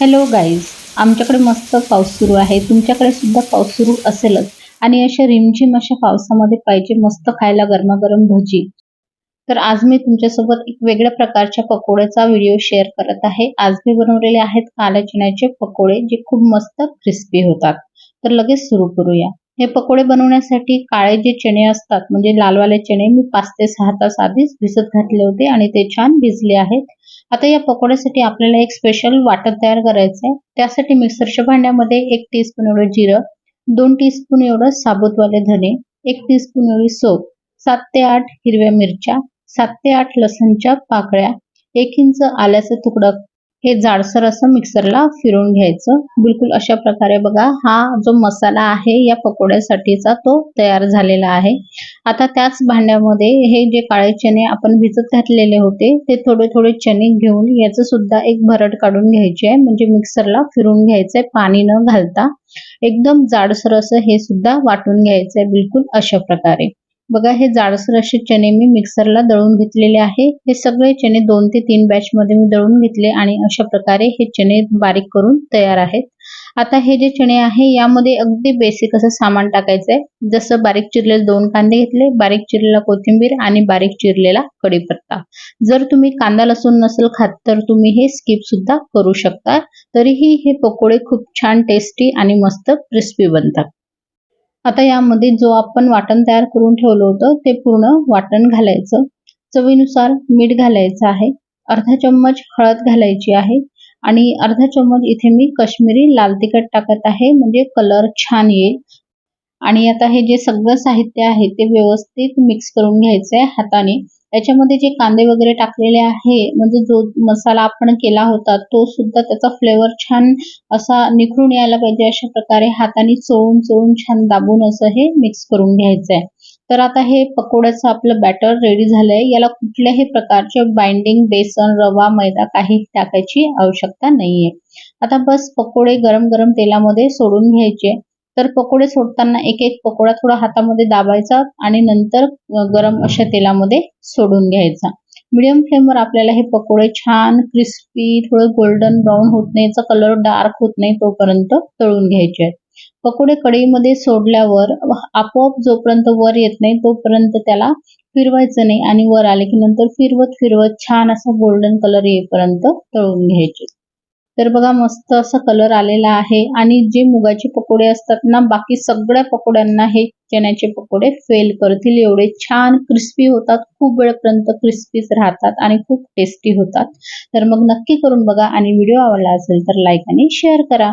Hello guys आमच्याकडे मस्त पाऊस सुरू आहे. तुमच्याकडे सुद्धा पाऊस सुरू असेलच. आणि अशा रिमझिम अशा पावसामध्ये पाहिजे मस्त खायला गरमागरम भजी. तर आज मी तुमच्यासोबत एक वेगळ्या प्रकारच्या पकोड्याचा व्हिडिओ शेअर करत आहे. आज मी बनवलेले आहेत काल्या चण्याचे पकोडे जे खूप मस्त क्रिस्पी होतात. तर लगेच सुरू करूया. हे पकोडे बनवण्यासाठी काळे जे चणे असतात म्हणजे लालवाले चणे मी पाच ते सहा तास आधीच भिजत घातले होते आणि ते छान भिजले आहेत. आता या पकोड्यासाठी आपल्याला एक स्पेशल वाटण तयार करायचं आहे त्यासाठी मिक्सरच्या भांड्यामध्ये एक टीस्पून एवढं जिरं दोन टीस्पून एवढं साबुतवाले धने एक टीस्पून एवढी सोप सात ते आठ हिरव्या मिरच्या सात ते आठ लसणच्या पाकळ्या एक इंच आल्याचा तुकडा हे जाडसर असं मिक्सरला फिरून घ्यायचं. बिलकुल अशा प्रकारे बघा हा जो मसाला आहे या पकोड्यासाठीचा तो तयार झालेला आहे. आता त्याच भांड्यामध्ये हे जे काळे चणे आपण भिजत घातलेले होते ते थोडे थोडे चणे घेऊन याचं सुद्धा एक भरड काढून घ्यायचे आहे. म्हणजे मिक्सरला फिरून घ्यायचंय पाणी न घालता. एकदम जाडसर असं हे सुद्धा वाटून घ्यायचंय बिलकुल अशा प्रकारे. बघा हे जाडसर असे चणे मी मिक्सरला दळून घेतलेले आहे. हे सगळे चणे दोन ते तीन बॅच मध्ये मी दळून घेतले आणि अशा प्रकारे हे चणे बारीक करून तयार आहेत. आता हे जे चणे आहे यामध्ये अगदी बेसिक असं सामान टाकायचं आहे जसं बारीक चिरलेले दोन कांदे घेतले बारीक चिरलेला कोथिंबीर आणि बारीक चिरलेला कढीपत्ता. जर तुम्ही कांदा लसूण नसेल खात तर तुम्ही हे स्किप सुद्धा करू शकता. तरीही हे पकोडे खूप छान टेस्टी आणि मस्त क्रिस्पी बनतात. आता यामध्ये जो आपण वाटण तयार करून ठेवलं होतं ते पूर्ण वाटण घालायचं. चवीनुसार मीठ घालायचं आहे. अर्धा चम्मच हळद घालायची आहे. आणि अर्धा चम्मच इथे मी कश्मीरी लाल तिखट टाकत आहे म्हणजे कलर छान येईल. आणि आता हे जे सगळं साहित्य आहे ते व्यवस्थित मिक्स करून घ्यायचं आहे हाताने. याच्यामध्ये जे कांदे वगैरे टाकलेले आहे म्हणजे जो मसाला आपण केला होता तो सुद्धा त्याचा फ्लेवर छान असा निखरून यायला पाहिजे अशा प्रकारे हाताने चोळून चोळून छान दाबून असं हे मिक्स करून घ्यायचं आहे तर आता हे पकोड्याचं आपलं बॅटर रेडी झालंय. याला कुठल्याही प्रकारचे बाइंडिंग बेसन रवा मैदा काही टाकायची आवश्यकता नाहीये. आता बस पकोडे गरम गरम तेलामध्ये सोडून घ्यायचे. तर पकोडे सोडताना एक एक पकोडा थोडा हातामध्ये दाबायचा आणि नंतर गरम अशा तेलामध्ये सोडून घ्यायचा. मिडियम फ्लेमवर आपल्याला हे पकोडे छान क्रिस्पी थोडं गोल्डन ब्राऊन होत नाही याचा कलर डार्क होत नाही तोपर्यंत तळून घ्यायचे आहेत. पकोडे कढईमध्ये सोडल्यावर आपोआप जोपर्यंत वर येत नाही तोपर्यंत त्याला फिरवायचं नाही आणि वर आले की नंतर फिरवत फिरवत छान असा गोल्डन कलर येईपर्यंत तळून घ्यायचे. तर बघा मस्त असा कलर आलेला आहे. आणि जे मुगाचे पकोडे असतात ना बाकी सगळ्या पकोड्यांना हे चण्याचे पकोडे फेल करतील. एवढे छान क्रिस्पी होतात. खूप वेळपर्यंत क्रिस्पीच राहतात आणि खूप टेस्टी होतात. तर मग नक्की करून बघा आणि व्हिडिओ आवडला असेल तर लाईक आणि शेअर करा.